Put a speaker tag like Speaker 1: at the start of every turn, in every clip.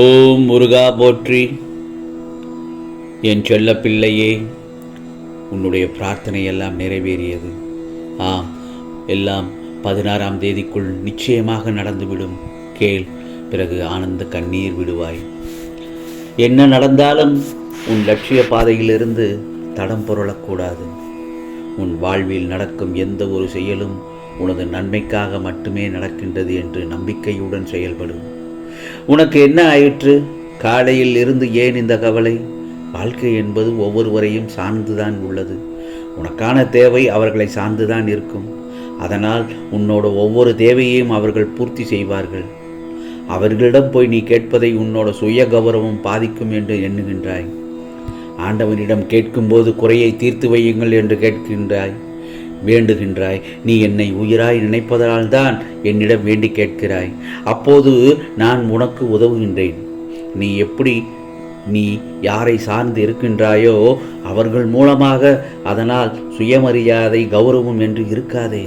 Speaker 1: ஓம் முருகா போற்றி. என் செல்ல பிள்ளையே உன்னுடைய பிரார்த்தனை எல்லாம் நிறைவேறியது. ஆம் எல்லாம் பதினாறாம் தேதிக்குள் நிச்சயமாக நடந்துவிடும். கேள் பிறகு ஆனந்த கண்ணீர் விடுவாய். என்ன நடந்தாலும் உன் லட்சிய பாதையிலிருந்து தடம் புரளக்கூடாது. உன் வாழ்வில் நடக்கும் எந்த ஒரு செயலும் உனது நன்மைக்காக மட்டுமே நடக்கின்றது என்று நம்பிக்கையுடன் செயல்படும். உனக்கு என்ன ஆயிற்று? காலையில் இருந்து ஏன் இந்த கவலை? வாழ்க்கை என்பது ஒவ்வொருவரையும் சார்ந்துதான் உள்ளது. உனக்கான தேவை அவர்களை சார்ந்துதான் இருக்கும். அதனால் உன்னோட ஒவ்வொரு தேவையையும் அவர்கள் பூர்த்தி செய்வார்கள். அவர்களிடம் போய் நீ கேட்பதை உன்னோட சுய கௌரவம் பாதிக்கும் என்று எண்ணுகின்றாய். ஆண்டவனிடம் கேட்கும்போது குறையை தீர்த்து வையுங்கள் என்று கேட்கின்றாய். வேண்டுகின்றாய். நீ என்னை உயிராய் நினைப்பதனால் தான் என்னிடம் வேண்டி கேட்கிறாய். அப்போது நான் உனக்கு உதவுகின்றேன். நீ எப்படி நீ யாரை சார்ந்து இருக்கின்றாயோ அவர்கள் மூலமாக அதனால் சுயமரியாதை கௌரவம் என்று இருக்காதே.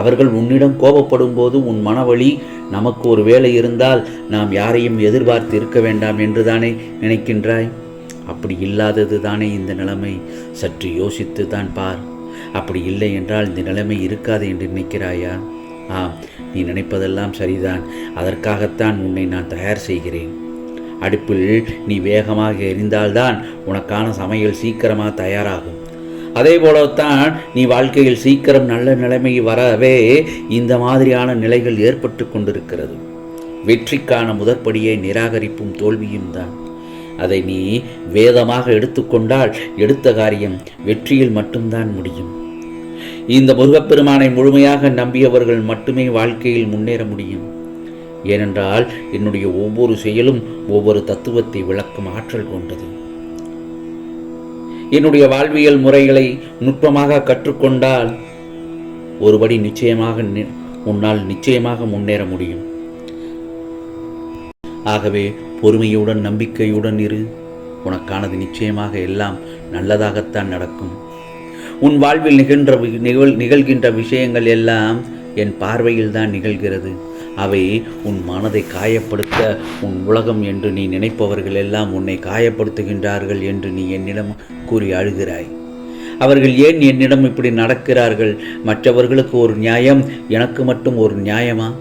Speaker 1: அவர்கள் உன்னிடம் கோபப்படும் போது உன் மனவழி நமக்கு ஒரு வேலை இருந்தால் நாம் யாரையும் எதிர்பார்த்து இருக்க வேண்டாம் என்றுதானே நினைக்கின்றாய். அப்படி இல்லாதது தானே இந்த நிலைமை. சற்று யோசித்து தான் பார். அப்படி இல்லை என்றால் இந்த நிலைமை இருக்காது என்று நினைக்கிறாயா? ஆம் நீ நினைப்பதெல்லாம் சரிதான். அதற்காகத்தான் உன்னை நான் தயார் செய்கிறேன். அடுப்பில் நீ வேகமாக எரிந்தால்தான் உனக்கான சமையல் சீக்கிரமாக தயாராகும். அதே போலத்தான் நீ வாழ்க்கையில் சீக்கிரம் நல்ல நிலைமை வரவே இந்த மாதிரியான நிலைகள் ஏற்பட்டு கொண்டிருக்கிறது. வெற்றிக்கான முதற்படியை நிராகரிப்பும் தோல்வியும் தான். அதை நீ வேதமாக எடுத்துக்கொண்டால் எடுத்த காரியம் வெற்றியில் மட்டும்தான் முடியும். இந்த முருகப்பெருமானை முழுமையாக நம்பியவர்கள் மட்டுமே வாழ்க்கையில் முன்னேற முடியும். ஏனென்றால் என்னுடைய ஒவ்வொரு செயலும் ஒவ்வொரு தத்துவத்தை விளக்கும் ஆற்றல் கொண்டது. என்னுடைய வாழ்வியல் முறைகளை நுட்பமாக கற்றுக்கொண்டால் ஒருபடி நிச்சயமாக நி- உன்னால் நிச்சயமாக முன்னேற முடியும். ஆகவே பொறுமையுடன் நம்பிக்கையுடன் இரு. உனக்கானது நிச்சயமாக எல்லாம் நல்லதாகத்தான் நடக்கும். உன் வாழ்வில் நிகழ்கின்ற நிகழ் நிகழ்கின்ற விஷயங்கள் எல்லாம் என் பார்வையில் தான் நிகழ்கிறது. அவை உன் மனதை காயப்படுத்த உன் உலகம் என்று நீ நினைப்பவர்கள் எல்லாம் உன்னை காயப்படுத்துகின்றார்கள் என்று நீ என்னிடம் கூறி அழுகிறாய். அவர்கள் ஏன் என்னிடம் இப்படி நடக்கிறார்கள்? மற்றவர்களுக்கு ஒரு நியாயம் எனக்கு மட்டும் ஒரு நியாயமா?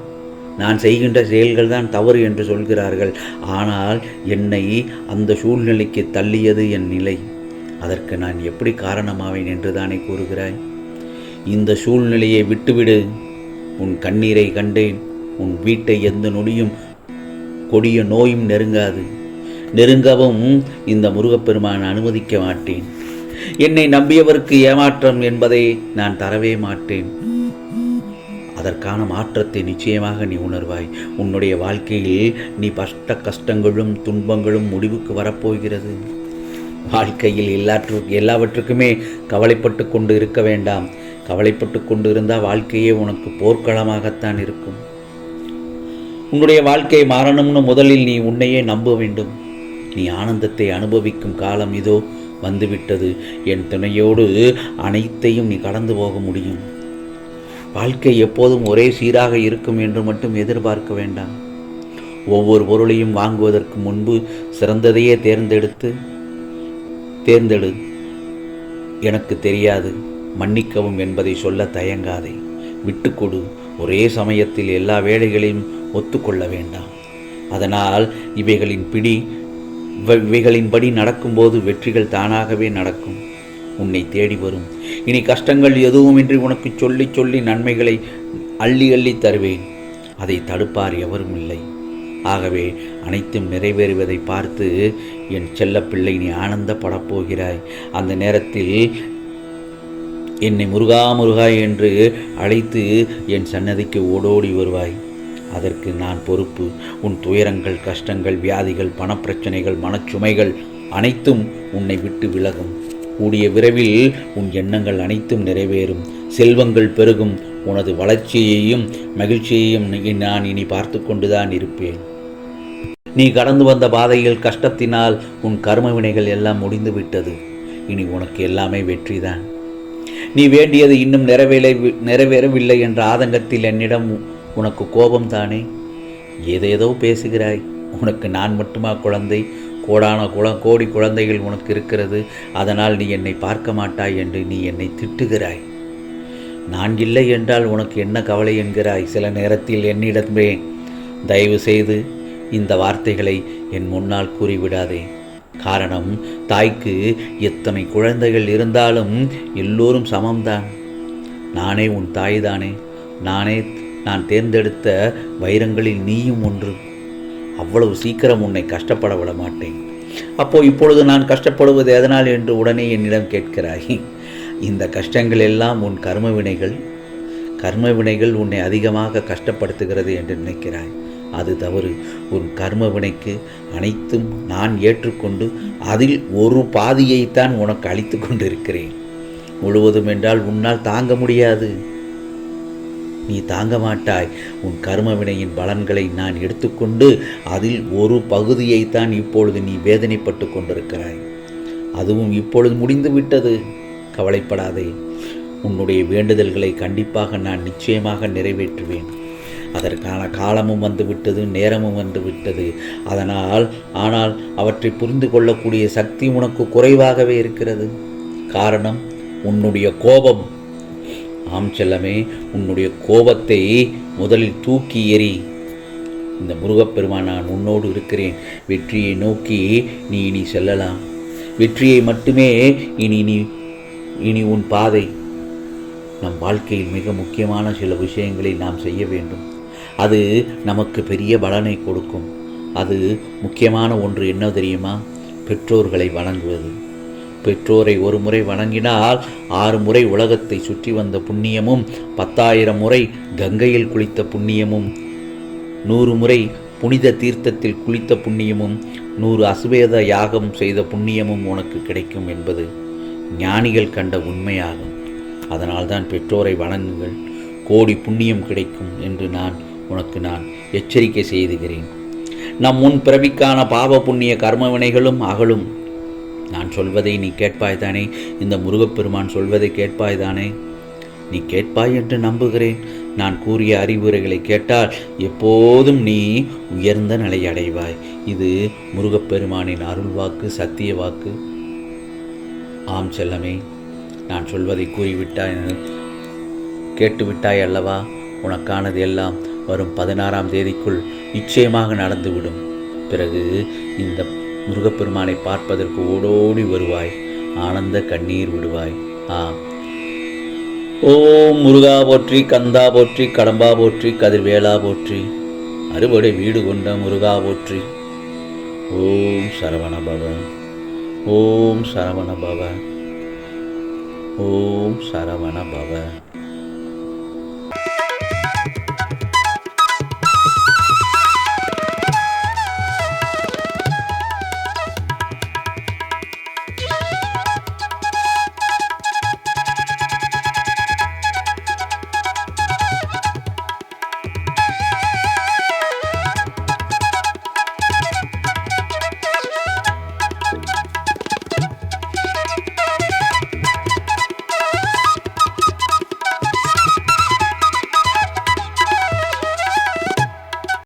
Speaker 1: நான் செய்கின்ற செயல்கள் தான் தவறு என்று சொல்கிறார்கள். ஆனால் என்னை அந்த சூழ்நிலைக்கு தள்ளியது என் நிலை. அதற்கு நான் எப்படி காரணமாவேன் என்று தானே கூறுகிறாய்? இந்த சூழ்நிலையை விட்டுவிடு. உன் கண்ணீரை கண்டேன். உன் வீட்டை எந்த நொடியும் கொடிய நோயும் நெருங்காது. நெருங்கவும் இந்த முருகப்பெருமான் அனுமதிக்க மாட்டேன். என்னை நம்பியவருக்கு ஏமாற்றம் என்பதை நான் தரவே மாட்டேன். அதற்கான மாற்றத்தை நிச்சயமாக நீ உணர்வாய். உன்னுடைய வாழ்க்கையில் நீ பஷ்ட கஷ்டங்களும் துன்பங்களும் முடிவுக்கு வரப்போகிறது. வாழ்க்கையில் எல்லாற்று எல்லாவற்றுக்குமே கவலைப்பட்டு கொண்டு இருக்க வேண்டாம். கவலைப்பட்டு கொண்டு இருந்தால் வாழ்க்கையே உனக்கு போர்க்களமாகத்தான் இருக்கும். உன்னுடைய வாழ்க்கை மாறணும்னு முதலில் நீ உன்னையே நம்ப வேண்டும். நீ ஆனந்தத்தை அனுபவிக்கும் காலம் இதோ வந்துவிட்டது. என் துணையோடு அனைத்தையும் நீ கடந்து போக முடியும். வாழ்க்கை எப்போதும் ஒரே சீராக இருக்கும் என்று மட்டும் எதிர்பார்க்க வேண்டாம். ஒவ்வொரு பொருளையும் வாங்குவதற்கு முன்பு சிறந்ததையே தேர்ந்தெடுத்து தேர்ந்தெடு. எனக்கு தெரியாது மன்னிக்கவும் என்பதை சொல்ல தயங்காதே. விட்டுக்கொடு ஒரே சமயத்தில் எல்லா வேலைகளையும் ஒத்துக்கொள்ள வேண்டாம். அதனால் இவைகளின் பிடி இவைகளின்படி நடக்கும்போது வெற்றிகள் தானாகவே நடக்கும். உன்னை தேடி வரும். இனி கஷ்டங்கள் எதுவுமின்றி உனக்கு சொல்லி சொல்லி நன்மைகளை அள்ளி அள்ளி தருவேன். அதை தடுப்பார் எவரும் இல்லை. ஆகவே அனைத்தும் நிறைவேறுவதை பார்த்து என் செல்லப்பிள்ளை நீ ஆனந்தப்படப் போகிறாய். அந்த நேரத்தில் என்னை முருகா முருகா என்று அழைத்து என் சன்னதிக்கு ஓடோடி வருவாய். அதற்கு நான் பொறுப்பு. உன் துயரங்கள் கஷ்டங்கள் வியாதிகள் பணப்பிரச்சனைகள் மனச்சுமைகள் அனைத்தும் உன்னை விட்டு விலகும். கூடிய விரைவில் உன் எண்ணங்கள் அனைத்தும் நிறைவேறும். செல்வங்கள் பெருகும். உனது வளர்ச்சியையும் மகிழ்ச்சியையும் நான் இனி பார்த்து கொண்டுதான் இருப்பேன். நீ கடந்து வந்த பாதையில் கஷ்டத்தினால் உன் கர்ம வினைகள் எல்லாம் முடிந்து விட்டது இனி உனக்கு எல்லாமே வெற்றிதான். நீ வேண்டியது இன்னும் நிறைவேற நிறைவேறவில்லை என்ற ஆதங்கத்தில் என்னிடம் உனக்கு கோபம் தானே? ஏதேதோ பேசுகிறாய். உனக்கு நான் மட்டுமா குழந்தை? கோடான குளம் கோடி குழந்தைகள் உனக்கு இருக்கிறது. அதனால் நீ என்னை பார்க்க மாட்டாய் என்று நீ என்னை திட்டுகிறாய். நான் இல்லை என்றால் உனக்கு என்ன கவலை என்கிறாய்? சில நேரத்தில் என்னிடமே தயவு செய்து இந்த வார்த்தைகளை என் முன்னால் கூறிவிடாதே. காரணம் தாய்க்கு எத்தனை குழந்தைகள் இருந்தாலும் எல்லோரும் சமம்தான். நானே உன் தாய்தானே. நானே நான் தேர்ந்தெடுத்த வைரங்களில் நீயும் ஒன்று. அவ்வளவு சீக்கிரம் உன்னை கஷ்டப்பட விட மாட்டேன். அப்போ இப்பொழுது நான் கஷ்டப்படுவது எதனால் என்று உடனே என்னிடம் கேட்கிறாய். இந்த கஷ்டங்கள் எல்லாம் உன் கர்ம வினைகள். கர்ம வினைகள் உன்னை அதிகமாக கஷ்டப்படுத்துகிறது என்று நினைக்கிறாய். அது தவறு. உன் கர்ம வினைக்கு அனைத்தும் நான் ஏற்றுக்கொண்டு அதில் ஒரு பாதியைத்தான் உனக்கு அளித்து கொண்டிருக்கிறேன். முழுவதும் என்றால் உன்னால் தாங்க முடியாது. நீ தாங்க மாட்டாய். உன் கர்மவினையின் பலன்களை நான் எடுத்துக்கொண்டு அதில் ஒரு பகுதியைத்தான் இப்பொழுது நீ வேதனைப்பட்டு கொண்டிருக்கிறாய். அதுவும் இப்பொழுது முடிந்து விட்டது. கவலைப்படாதே. உன்னுடைய வேண்டுதல்களை கண்டிப்பாக நான் நிச்சயமாக நிறைவேற்றுவேன். அதற்கான காலமும் வந்துவிட்டது நேரமும் வந்துவிட்டது அதனால் ஆனால் அவற்றை புரிந்து கொள்ளக்கூடிய சக்தி உனக்கு குறைவாகவே இருக்கிறது. காரணம் உன்னுடைய கோபம். ஆம் செல்லமே உன்னுடைய கோபத்தை முதலில் தூக்கி எறி. இந்த முருகப்பெருமான் நான் உன்னோடு இருக்கிறேன். வெற்றியை நோக்கி நீ இனி செல்லலாம். வெற்றியை மட்டுமே இனி நீ இனி உன் பாதை. நம் வாழ்க்கையில் மிக முக்கியமான சில விஷயங்களை நாம் செய்ய வேண்டும். அது நமக்கு பெரிய பலனை கொடுக்கும். அது முக்கியமான ஒன்று என்ன தெரியுமா? பெற்றோர்களை வணங்குவது. பெற்றோரை ஒரு முறை வணங்கினால் ஆறு முறை உலகத்தை சுற்றி வந்த புண்ணியமும் பத்தாயிரம் முறை கங்கையில் குளித்த புண்ணியமும் நூறு முறை புனித தீர்த்தத்தில் குளித்த புண்ணியமும் நூறு அசுவேத யாகம் செய்த புண்ணியமும் உனக்கு கிடைக்கும் என்பது ஞானிகள் கண்ட உண்மையாகும். அதனால்தான் பெற்றோரை வணங்குங்கள். கோடி புண்ணியம் கிடைக்கும் என்று நான் உனக்கு நான் எச்சரிக்கை செய்துகிறேன். நம் முன் பிறவிக்கான பாவ புண்ணிய கர்ம வினைகளும் அகலும். நான் சொல்வதை நீ கேட்பாய்தானே? இந்த முருகப்பெருமான் சொல்வதை கேட்பாய்தானே? நீ கேட்பாய் என்று நம்புகிறேன். நான் கூறிய அறிவுரைகளை கேட்டால் எப்போதும் நீ உயர்ந்த நிலை அடைவாய். இது முருகப்பெருமானின் அருள் வாக்கு சத்திய வாக்கு. ஆம் செல்லமே நான் சொல்வதை கூறிவிட்டாய் கேட்டுவிட்டாய் அல்லவா? உனக்கானது எல்லாம் வரும் பதினாறாம் தேதிக்குள் நிச்சயமாக நடந்துவிடும். பிறகு இந்த முருகப்பெருமானை பார்ப்பதற்கு ஓடோடி வருவாய். ஆனந்த கண்ணீர் விடுவாய். ஆ. ஓம் முருகா போற்றி கந்தா போற்றி கடம்பா போற்றி கதிர்வேலா போற்றி. அறுவடை வீடு கொண்ட முருகா போற்றி. ஓம் சரவண பவ. ஓம் சரவண பவ. ஓம் சரவண பவ.